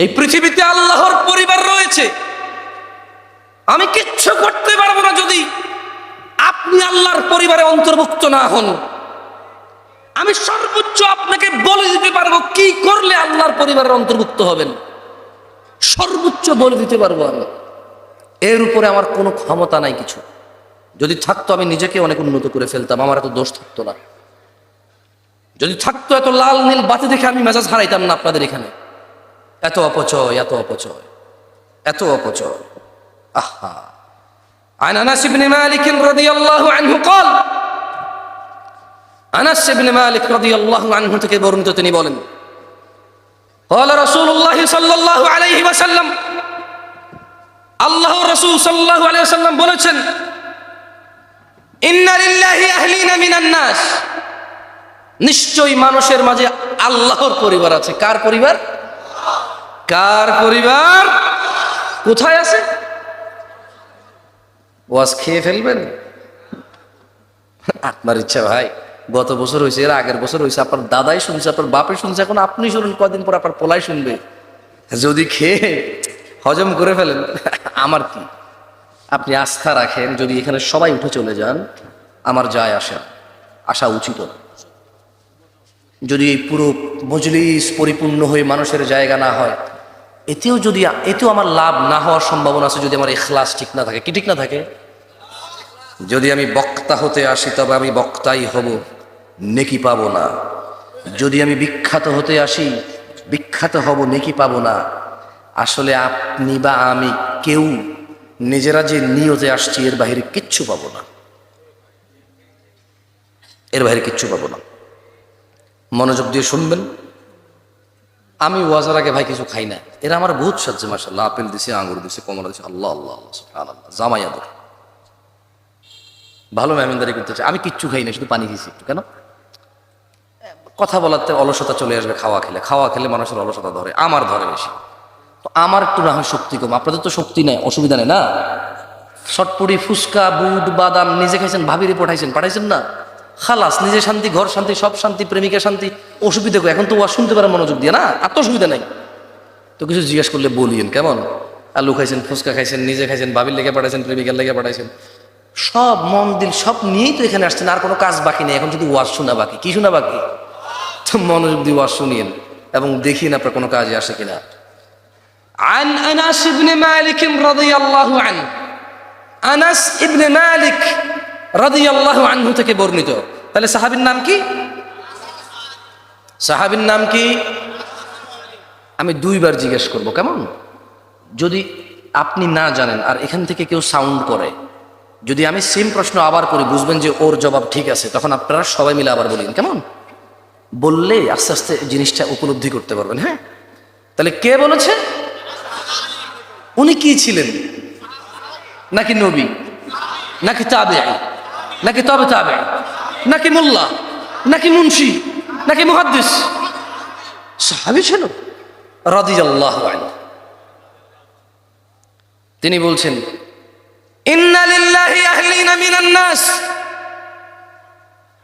এই পৃথিবীতে আল্লাহর পরিবার রয়েছে। আমি কিচ্ছু করতে পারব না যদি আপনি আল্লাহর পরিবারে অন্তর্ভুক্ত না হন। আমি সর্বোচ্চ আপনাকে বলে দিতে পারব কি করলে আল্লাহর পরিবারের অন্তর্ভুক্ত হবেন। সর্বোচ্চ বলে দিতে পারব আমি। এর উপরে আমার কোনো ক্ষমতা নাই কিছু। যদি থাকতো আমি নিজেকে অনেক উন্নত করে ফেলতাম, আমার এত দোষ থাকতো না। যদি থাকতো এত লাল নীল বাতি দেখে আমি মেজাজ হারাইতাম না আপনাদের এখানে। এত অপচয় এত অপচয় এত অপচয় আহা عن انس بن مالك رضي الله عنه قال আনাস ইবনে মালিক রাদিয়াল্লাহু আনহু থেকে বর্ণিত তিনি বলেন قال رسول الله صلى الله عليه وسلم আল্লাহ রাসূল সাল্লাল্লাহু আলাইহি ওয়াসাল্লাম বলেছেন ইন্না লিল্লাহি আহলিনা মিনান নাস নিশ্চয়ই মানুষের মাঝে আল্লাহর পরিবার আছে কার পরিবার কার পরিবার? কোথায় আছে? ওয়াজ খেয়ে ফেলবেন? আপনার ইচ্ছা ভাই, গত বছর হয়েছে এর আগের বছর হয়েছে আপনার দাদাই শুনছে, আপনার বাপে শুনছে, এখন আপনি শুনুন, কদিন পর আপনার পোলাই শুনবে। যদি খেয়ে হজম করে ফেলেন, আমার কি? আপনি আস্থা রাখেন, যদি এখানে সবাই উঠে চলে যান, আমার যায় আসা আসা উচিত যদি এই পুরো মজলিস পরিপূর্ণ হয়ে মানুষের জায়গা না হয় এতেও যদি এতেও আমার লাভ না হওয়ার সম্ভাবনা আছে যদি আমার এখলাস ঠিক না থাকে। কি ঠিক না থাকে? যদি আমি বক্তা হতে আসি, তবে আমি বক্তাই হব, নেকি পাবো না। যদি আমি বিখ্যাত হতে আসি, বিখ্যাত হব, নেকি পাবো না। আসলে আপনি বা আমি কেউ নিজেরা যে নিয়তে আসছি, এর বাহিরে কিচ্ছু পাবো না। এর বাইরে কিচ্ছু পাবো না। মনোযোগ দিয়ে শুনবেন। আমি ওয়াজার আগে ভাই কিছু খাই না। এরা আমার বহুত সাহায্য মাসাল্লাহ আপেল দিছে আঙুর দিছে, কমলা দিছে, আল্লাহ আল্লাহ আল্লাহ জামাই আদর ভালো মেহমানদারি করতে চাই আমি কিচ্ছু খাই না, শুধু পানি খেয়েছি একটু, কেন? কথা বলাতে অলসতা চলে আসবে খাওয়া খেলে। খাওয়া খেলে মানুষের অলসতা ধরে, আমার ধরে বেশি। তো আমার একটু না হয় শক্তি কম। আপনাদের তো শক্তি নেই, অসুবিধা নেই না? সটপুরি ফুচকা, বুট, বাদাম, নিজে খাইছেন, ভাবিরে পাঠাইছেন পাঠাইছেন না? খালাস নিজে শান্তি ঘর শান্তি সব শান্তি প্রেমিকা শান্তি অসুবিধা কো এখন তো ওয়া শুনতে পারেন মনোযোগ দিয়ে না আর তো অসুবিধা নাই তো কিছু জিজ্ঞেস করলে বলিয়েন কেমন আলু খাইছেন ফুচকা খাইছেন নিজে খাইছেন ভাবির লেগে পাঠাইছেন প্রেমিকার লেগে পাঠাইছেন সব মন দিল সব নিয়েই তো এখানে আসছেন আর কোনো কাজ বাকি নেই এখন যদি ওয়াজ শোনা বাকি কি শোনা বাকি তো মনোযোগ দিয়ে ওয়াজ শুনিয়েন এবং দেখিন আপনার কোনো কাজে আসে কিনা عن أنس بن مالك رضي الله عنه আনাস ইবনে মালিক রাদিয়াল্লাহু আনহু থেকে বর্ণিত। তাহলে সাহাবীর নাম কি? সাহাবীর নাম কি? আমি দুইবার জিজ্ঞেস করব, কেমন? যদি আপনি না জানেন আর এখান থেকে কেউ সাউন্ড করে, যদি আমি সেম প্রশ্ন আবার করি, বুঝবেন যে ওর জবাব ঠিক আছে, তখন আপনারা সবাই মিলে আবার বলেন, কেমন? বললে আস্তে আস্তে জিনিসটা উপলব্ধি করতে পারবেন হ্যাঁ? তাহলে কে বলেছে? উনি কি ছিলেন? নাকি নবী? নাকি তাবে নাকি তবে তাবে? নাকি মোল্লা? নাকি মুন্সি? নাকি মুহাদ্দিস? সাহাবি ছিল? রাদিয়াল্লাহু আনহু। তিনি বলছেন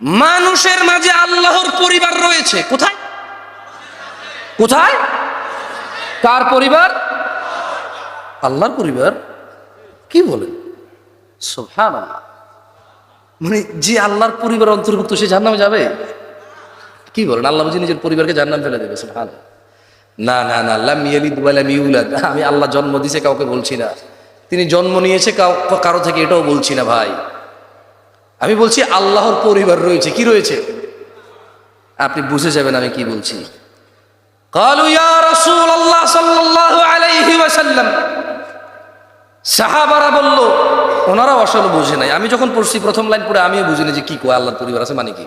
মানুষের মাঝে আল্লাহর পরিবার রয়েছে। কোথায়? কোথায়? কার পরিবার? আল্লাহর পরিবার। কি বলেন? সোফান মানে যে আল্লাহর পরিবার অন্তর্ভুক্ত, সে জাহান্নামে যাবে? কি বলেন? আল্লাহ বুঝি নিজের পরিবারকে জাহান্নাম ফেলে দেবে ভালো না না না আল্লাহ মিয়ালিদ ওয়ালাম মিউলা আমি আল্লাহ জন্ম দিয়েছে কাউকে বলছি না। তিনি জন্ম নিয়েছে কারও থেকে এটাও বলছি না, ভাই। আমি বলছি আল্লাহর পরিবার রয়েছে, কি রয়েছে? আপনি বুঝে যাবেন আমি কি বলছি। সাহাবারা বলল ওনারা আসলে বুঝে নাই। আমি যখন পড়ছি প্রথম লাইন পড়ে আমিও বুঝিনি যে কি কয়, আল্লাহর পরিবার আছে মানে কি?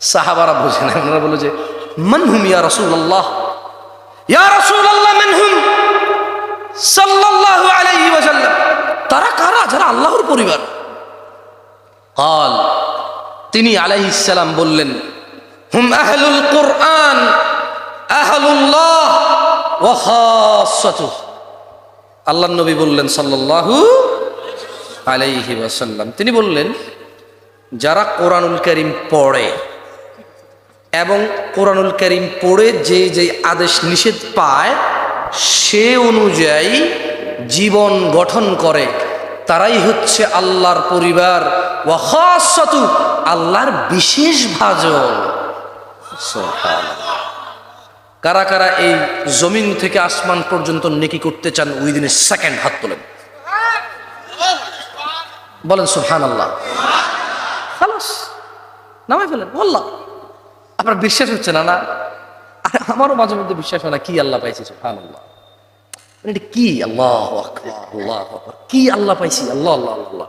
সাহাবারা বুঝে নাই। ওনারা বলো যে মানহুম ইয়া রসুল আল্লাহ ইয়া রসুল আল্লাহ মানহুম সাল্লাল্লাহু আলাইহি ওয়াসাল্লাম। তারা কারা? যারা আল্লাহর পরিবার। কাল। তিনি আলাইহিস সালাম বললেন, হুম আহলুল কুরআন, আহলুল্লাহ ওয়া খাসাতুহু আল্লাহর নবী বললেন, সাল্লাল্লাহু আলাইহি ওয়াসাল্লাম। তিনি বললেন, যারা কোরআনুল করিম পড়ে এবং কোরআনুল করিম পড়ে যে যে আদেশ নিষেধ পায়, সে অনুযায়ী জীবন গঠন করে। তারাই হচ্ছে আল্লাহর পরিবার ওয়াহাসতু আল্লাহর বিশেষ ভাজন। কারা কারা এই জমিন থেকে আসমান পর্যন্ত নেকি করতে চান, ওই দিনের সেকেন্ড হাত তোলেন। বলেন সুহান আল্লাহ খালাস নামাই ফেলেন বললাম আপনার বিশ্বাস হচ্ছে না না? আরে আমারও মাঝে মধ্যে বিশ্বাস হয় না কি আল্লাহ পাইছি সুহান আল্লাহ মানে এটা কি? আল্লাহ আল্লাহ কি আল্লাহ পাইছি? আল্লাহ আল্লাহ আল্লাহ।